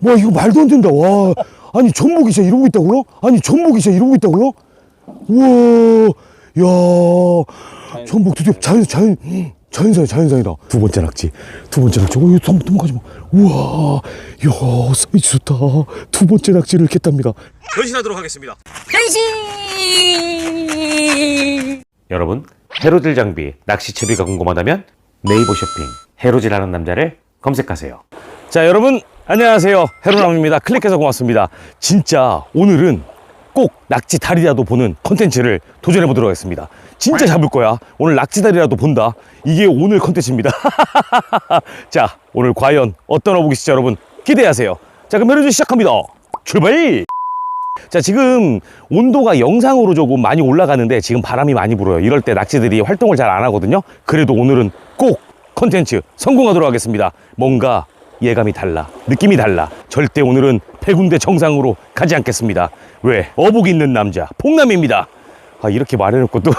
와 이거 말도 안 된다 와 아니 전복이 진짜 이러고 있다고요? 아니 전복이 진짜 이러고 있다고요? 우와 야 전복 드디어 자연 자연 자연산 자연산이다 두 번째 낙지 두 번째 낙지 오 이거 도망 도망가지 마 우와 야 사이즈 좋다 두 번째 낙지를 겠답니다 변신하도록 하겠습니다. 변신! 여러분, 해로질 장비, 낚시 채비가 궁금하다면 네이버 쇼핑 해로질 하는 남자를 검색하세요. 자 여러분 안녕하세요. 해로남입니다. 클릭해서 고맙습니다. 진짜 오늘은 꼭 낙지 다리라도 보는 컨텐츠를 도전해 보도록 하겠습니다. 진짜 잡을 거야. 오늘 낙지 다리라도 본다. 이게 오늘 컨텐츠입니다. 자 오늘 과연 어떤 어복이 있을지 여러분 기대하세요. 자 그럼 해로질 시작합니다. 출발! 자 지금 온도가 영상으로 조금 많이 올라가는데 지금 바람이 많이 불어요. 이럴 때 낙지들이 활동을 잘 안 하거든요. 그래도 오늘은 꼭 컨텐츠 성공하도록 하겠습니다. 뭔가 예감이 달라 느낌이 달라. 절대 오늘은 백운대 정상으로 가지 않겠습니다. 왜? 어복 있는 남자 폭남입니다. 아 이렇게 말해놓고 또.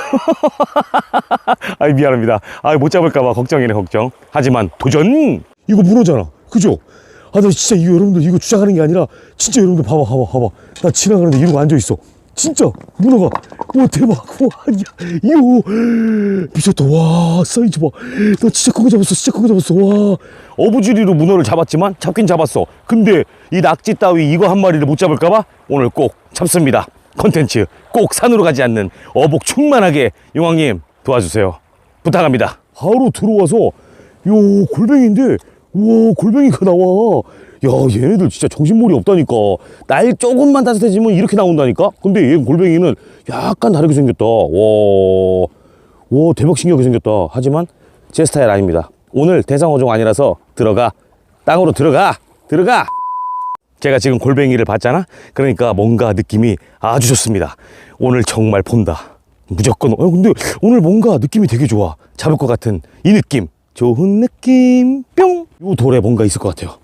아 미안합니다. 아못 잡을까봐 걱정이네 걱정. 하지만 도전! 이거 문어잖아. 그죠? 아나 진짜 이거 여러분들 이거 주장하는 게 아니라 진짜 여러분들 봐봐 봐봐 봐봐. 나 지나가는데 이러고 앉아있어 진짜 문어가. 와 대박. 와 야, 이거. 미쳤다. 와 사이즈 봐나 진짜 크게 잡았어. 진짜 크게 잡았어. 와. 어부지리로 문어를 잡았지만 잡긴 잡았어. 근데 이 낙지 따위 이거 한 마리를 못 잡을까봐 오늘 꼭 잡습니다. 컨텐츠 꼭 산으로 가지 않는 어복 충만하게 용왕님 도와주세요. 부탁합니다. 바로 들어와서 요 골뱅이인데 우와 골뱅이가 나와 야 얘네들 진짜 정신머리 없다니까. 날 조금만 따뜻해지면 이렇게 나온다니까? 근데 얘 골뱅이는 약간 다르게 생겼다. 와, 와 대박 신기하게 생겼다. 하지만 제 스타일 아닙니다. 오늘 대상어종 아니라서 들어가. 땅으로 들어가. 들어가. 제가 지금 골뱅이를 봤잖아? 그러니까 뭔가 느낌이 아주 좋습니다. 오늘 정말 본다. 무조건. 어 근데 오늘 뭔가 느낌이 되게 좋아. 잡을 것 같은 이 느낌. 좋은 느낌. 뿅! 요 돌에 뭔가 있을 것 같아요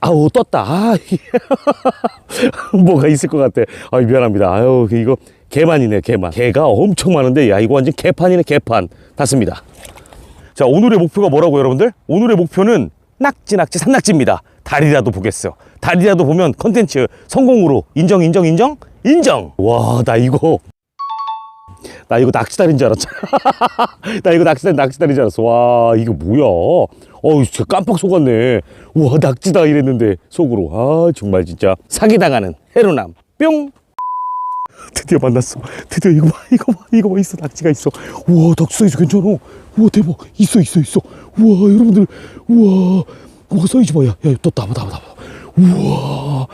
아우 떴다. 아 뭐가 있을 것 같아. 아 미안합니다. 아유 이거 개만이네 개만. 개가 엄청 많은데 야 이거 완전 개판이네 개판. 닿습니다. 자 오늘의 목표가 뭐라고 여러분들? 오늘의 목표는 낙지 낙지 산낙지입니다. 다리라도 보겠어. 다리라도 보면 컨텐츠 성공으로 인정 인정 인정? 인정! 와 나 이거 나 이거 낚시다리인 줄 알았잖아. 나 이거 낚시다리 낚시다리인 줄 알았어. 와 이거 뭐야? 어우 진짜 깜빡 속았네. 와 낙지다 이랬는데 속으로. 아 정말 진짜 사기당하는 해로남. 뿅! 드디어 만났어. 드디어 이거 봐 이거 봐 이거 봐. 있어 낙지가 있어. 우와 낙지 사이즈 괜찮아. 우와 대박. 있어 있어 있어. 우와 여러분들. 우와. 우와 사이즈 봐야 야 또 나봐 나봐 나봐 우와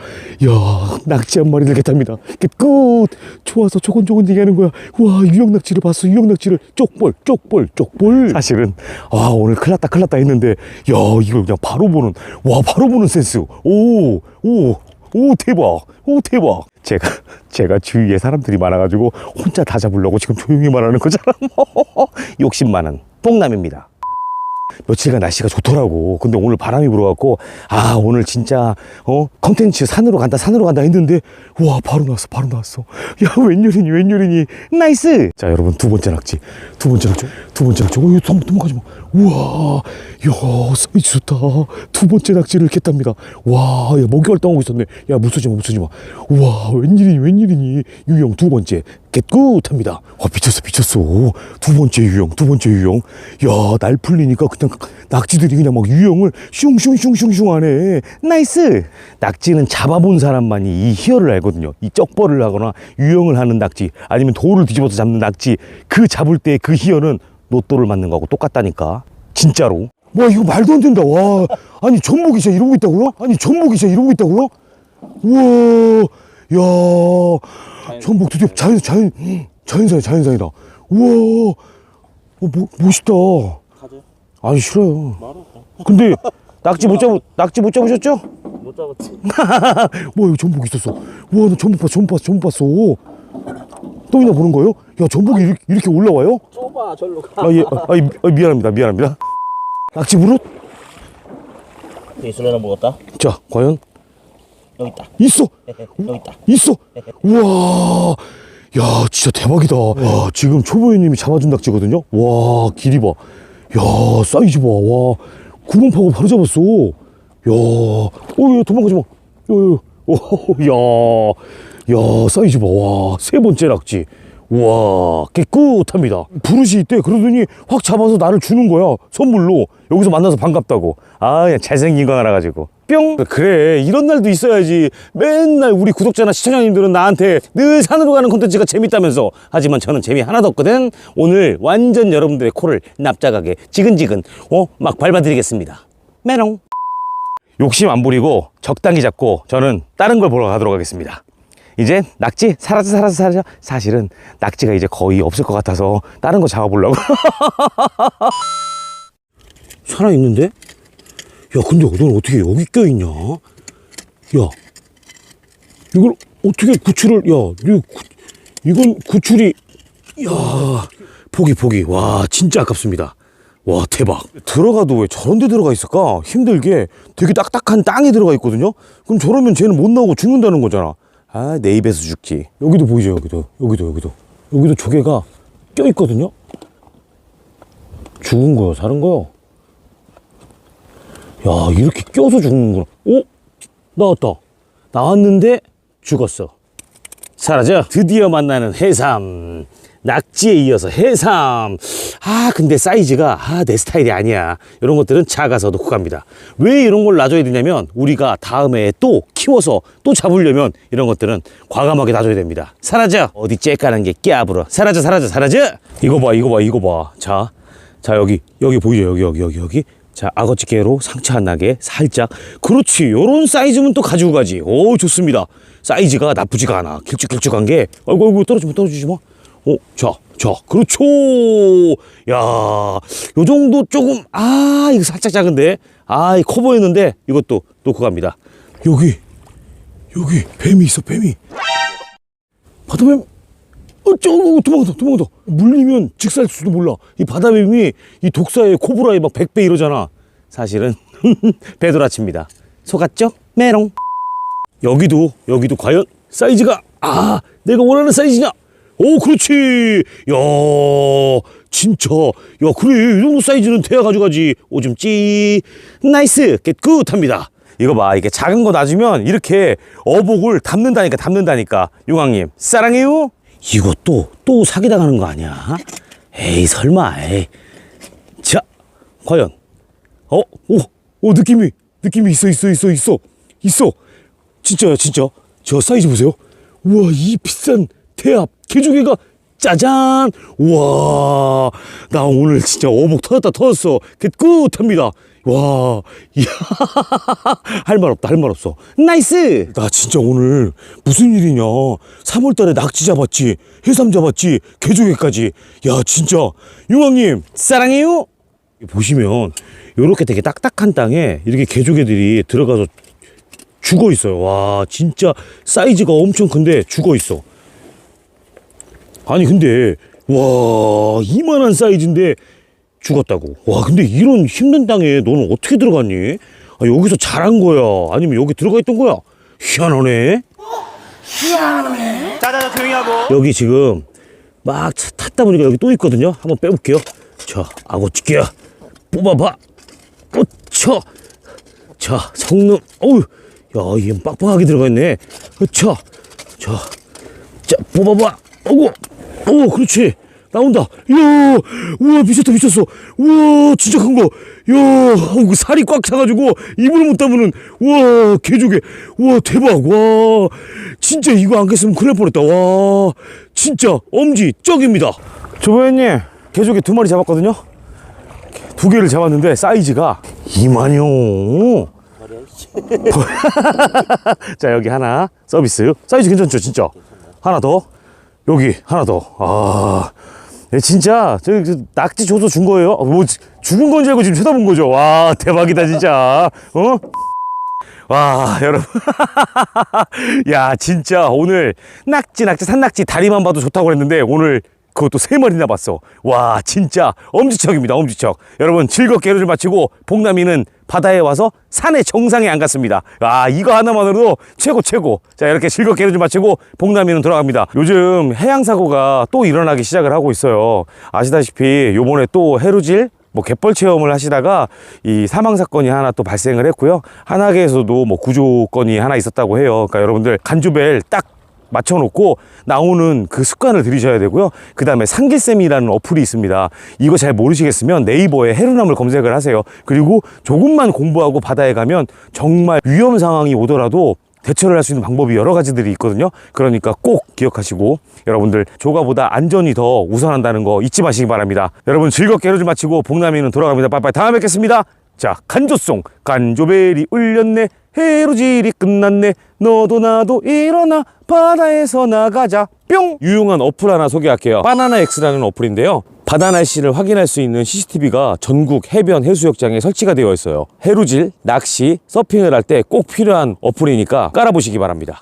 야 낙지 한 마리 들겠답니다. 끝 좋아서 조곤조곤 얘기하는 거야. 와 유형 낙지를 봤어. 유형 낙지를. 쪽볼 쪽볼 쪽볼. 사실은 아 오늘 큰일 났다 큰일 났다 했는데 야 이거 그냥 바로 보는 와 바로 보는 센스. 오 오 오 대박. 오 대박. 제가 제가 주위에 사람들이 많아가지고 혼자 다 잡으려고 지금 조용히 말하는 거잖아. 욕심 많은 뽕남입니다 며칠간 날씨가 좋더라고. 근데 오늘 바람이 불어갖고 아 오늘 진짜 어? 컨텐츠 산으로 간다 산으로 간다 했는데 와 바로 나왔어 바로 나왔어. 야 웬일이니 웬일이니. 나이스! 자 여러분 두 번째 낙지. 두 번째 낙지 두 번째 낙지 오 도망- 도망가지 마 우와 야 사이즈 좋다. 두 번째 낙지를 깼답니다. 와 야 먹이 활동하고 있었네. 야 무서지 마 무서지 마. 우와 웬일이니 웬일이니. 유형 두 번째 겟굿합니다. 와 미쳤어 미쳤어. 두 번째 유형 두 번째 유형. 야 날 풀리니까 그냥 낙지들이 그냥 막 유형을 슝슝슝슝슝 하네. 나이스! 낙지는 잡아본 사람만이 이 희열을 알거든요. 이 쩍벌을 하거나 유형을 하는 낙지 아니면 돌을 뒤집어서 잡는 낙지 그 잡을 때 그 희열은 로또를 맞는 거하고 똑같다니까. 진짜로. 와 이거 말도 안 된다. 와. 아니 전복이 진짜 이러고 있다고요? 아니 전복이 진짜 이러고 있다고요? 우와. 야. 전복 드디어 자연 자연 자연산 자연산이다. 우와. 어, 뭐, 멋있다. 아니 싫어요. 근데 낙지 못잡 낙지 못 잡으셨죠? 못 잡았지. 와 여기 전복 있었어. 와나 전복 봤어 전복 봤어 전복 봤어. 또 있나 보는 거예요? 야 전복이 이렇게, 이렇게 올라와요? 좁아, 절로 가. 아, 예, 아, 아, 아, 미안합니다 미안합니다 낙지 무릇? 예술하나 먹었다. 자 과연 여기 있다. 있어 여기 있다. 있어 우와 야 진짜 대박이다 와 지금 초보님이 잡아준 낙지거든요 와 길이 봐 야 사이즈 봐 와 구멍 파고 바로 잡았어 야 어 야, 도망가지 마 요, 오, 야, 야, 사이즈 봐. 와, 세 번째 낙지. 와, 깨끗합니다. 부르시 있대. 그러더니 확 잡아서 나를 주는 거야. 선물로. 여기서 만나서 반갑다고. 아, 그냥 잘생긴 거 하나 가지고. 뿅! 그래, 이런 날도 있어야지. 맨날 우리 구독자나 시청자님들은 나한테 늘 산으로 가는 콘텐츠가 재밌다면서. 하지만 저는 재미 하나도 없거든. 오늘 완전 여러분들의 코를 납작하게 지근지근, 어, 막 밟아드리겠습니다. 메롱. 욕심 안 부리고 적당히 잡고 저는 다른 걸 보러 가도록 하겠습니다. 이제 낙지 사라져 사라져 사라져. 사실은 낙지가 이제 거의 없을 것 같아서 다른 거 잡아보려고. 살아있는데? 야 근데 넌 어떻게 여기 껴있냐? 야 이걸 어떻게 구출을 야 이거 구- 이건 구출이 야 포기 포기. 와 진짜 아깝습니다. 와 대박. 들어가도 왜 저런 데 들어가 있을까? 힘들게. 되게 딱딱한 땅에 들어가 있거든요? 그럼 저러면 쟤는 못 나오고 죽는다는 거잖아 아 내 입에서 죽지 여기도 보이죠 여기도? 여기도 여기도. 여기도 조개가 껴 있거든요? 죽은 거요 사는 거요 야 이렇게 껴서 죽는구나 오 나왔다. 나왔는데 죽었어. 사라져. 드디어 만나는 해삼 낙지에 이어서 해삼. 아 근데 사이즈가 아 내 스타일이 아니야. 이런 것들은 작아서 놓고 갑니다. 왜 이런 걸 놔줘야 되냐면 우리가 다음에 또 키워서 또 잡으려면 이런 것들은 과감하게 놔줘야 됩니다. 사라져! 어디 째까는 게 깨부러 사라져 사라져 사라져! 이거 봐 이거 봐 이거 봐자 자 여기 여기 보이죠? 여기 여기 여기 여기. 자 악어찌개로 상처 안 나게 살짝. 그렇지. 요런 사이즈면 또 가지고 가지. 오 좋습니다. 사이즈가 나쁘지가 않아. 길쭉길쭉한 게. 아이고 아이고 떨어지마 떨어지지 마 오, 자, 자, 그렇죠. 야, 요 정도 조금, 아, 이거 살짝 작은데. 아, 이커 보였는데, 이것도 놓고 갑니다. 여기, 여기, 뱀이 있어, 뱀이. 바다뱀, 어, 저, 어, 도망간다, 도망간다. 물리면 직살 수도 몰라. 이 바다뱀이 이 독사에 코브라에 막 100배 이러잖아. 사실은, 배도라치입니다. 속았죠? 메롱. 여기도, 여기도 과연 사이즈가, 아, 내가 원하는 사이즈냐? 오, 그렇지. 야, 진짜. 야, 그래. 이 정도 사이즈는 돼야 가져가지. 오줌 찌. 나이스. 깨끗합니다. 이거 봐. 이게 작은 거 놔주면 이렇게 어복을 담는다니까, 담는다니까. 용왕님, 사랑해요. 또, 또 사기당하는 거 아니야? 에이, 설마. 에이. 자, 과연. 어, 오, 오, 느낌이, 느낌이 있어, 있어, 있어, 있어. 있어. 진짜야, 진짜. 저 사이즈 보세요. 우와, 이 비싼 태압 개조개가 짜잔! 우와, 나 오늘 진짜 어복 터졌다 터졌어. 깨끗합니다. 와, 이야, 할 말 없다, 할 말 없어. 나이스! 나 진짜 오늘 무슨 일이냐. 3월 달에 낙지 잡았지, 해삼 잡았지, 개조개까지. 야, 진짜. 용왕님, 사랑해요! 보시면, 요렇게 되게 딱딱한 땅에 이렇게 개조개들이 들어가서 죽어 있어요. 와, 진짜 사이즈가 엄청 큰데 죽어 있어. 아니, 근데, 와, 이만한 사이즈인데 죽었다고. 와, 근데 이런 힘든 땅에 너는 어떻게 들어갔니? 아, 여기서 자란 거야? 아니면 여기 들어가 있던 거야? 희한하네. 자자자 조용히 하고. 여기 지금 막 차- 탔다 보니까 여기 또 있거든요. 한번 빼볼게요. 자, 악어찌개야. 뽑아봐. 꽂혀. 자, 성능. 어우, 야, 이게 빡빡하게 들어가 있네. 자, 자, 자, 뽑아봐. 어구, 오, 그렇지. 나온다. 이야, 우와, 미쳤다, 미쳤어. 우와, 진짜 큰 거. 이야, 어우, 살이 꽉 차가지고 입을 못 담으는, 우와, 개조개. 우와, 대박. 와, 진짜 이거 안 깼으면 큰일 날 뻔했다. 와, 진짜 엄지 쩍입니다. 조보현님, 개조개 두 마리 잡았거든요. 두 개를 잡았는데 사이즈가 이만요. 자 여기 하나 서비스 사이즈 괜찮죠 진짜 하나 더 여기 하나 더 아, 진짜 저, 저 낙지 줘서 준 거예요? 어, 뭐 지- 죽은 건줄 알고 지금 쳐다본 거죠? 와 대박이다 진짜 어? 와 여러분 야 진짜 오늘 낙지 낙지 산낙지 다리만 봐도 좋다고 그랬는데 오늘 그것도 세 마리나 봤어 와 진짜 엄지척입니다 엄지척 여러분 즐겁게 하루를 마치고 복남이는 바다에 와서 산의 정상에 안 갔습니다 아 이거 하나만으로도 최고 최고 자 이렇게 즐겁게 하루를 마치고 복남이는 돌아갑니다 요즘 해양 사고가 또 일어나기 시작을 하고 있어요 아시다시피 요번에 또 해루질 뭐 갯벌 체험을 하시다가 이 사망 사건이 하나 또 발생을 했고요. 한화계에서도 뭐 구조 건이 하나 있었다고 해요. 그러니까 여러분들 간주벨 딱 맞춰놓고 나오는 그 습관을 들이셔야 되고요. 그 다음에 상길쌤이라는 어플이 있습니다. 이거 잘 모르시겠으면 네이버에 해루나물 검색을 하세요. 그리고 조금만 공부하고 바다에 가면 정말 위험 상황이 오더라도 대처를 할 수 있는 방법이 여러 가지들이 있거든요. 그러니까 꼭 기억하시고 여러분들 조가보다 안전이 더 우선한다는 거 잊지 마시기 바랍니다. 여러분 즐겁게 해루질 마치고 복남이는 돌아갑니다. 빠이빠이 다음에 뵙겠습니다. 자 간조송 간조벨이 울렸네 해루질이 끝났네. 너도 나도 일어나. 바다에서 나가자. 뿅! 유용한 어플 하나 소개할게요. 바나나 X라는 어플인데요. 바다 날씨를 확인할 수 있는 CCTV가 전국 해변 해수욕장에 설치가 되어 있어요. 해루질, 낚시, 서핑을 할 때 꼭 필요한 어플이니까 깔아보시기 바랍니다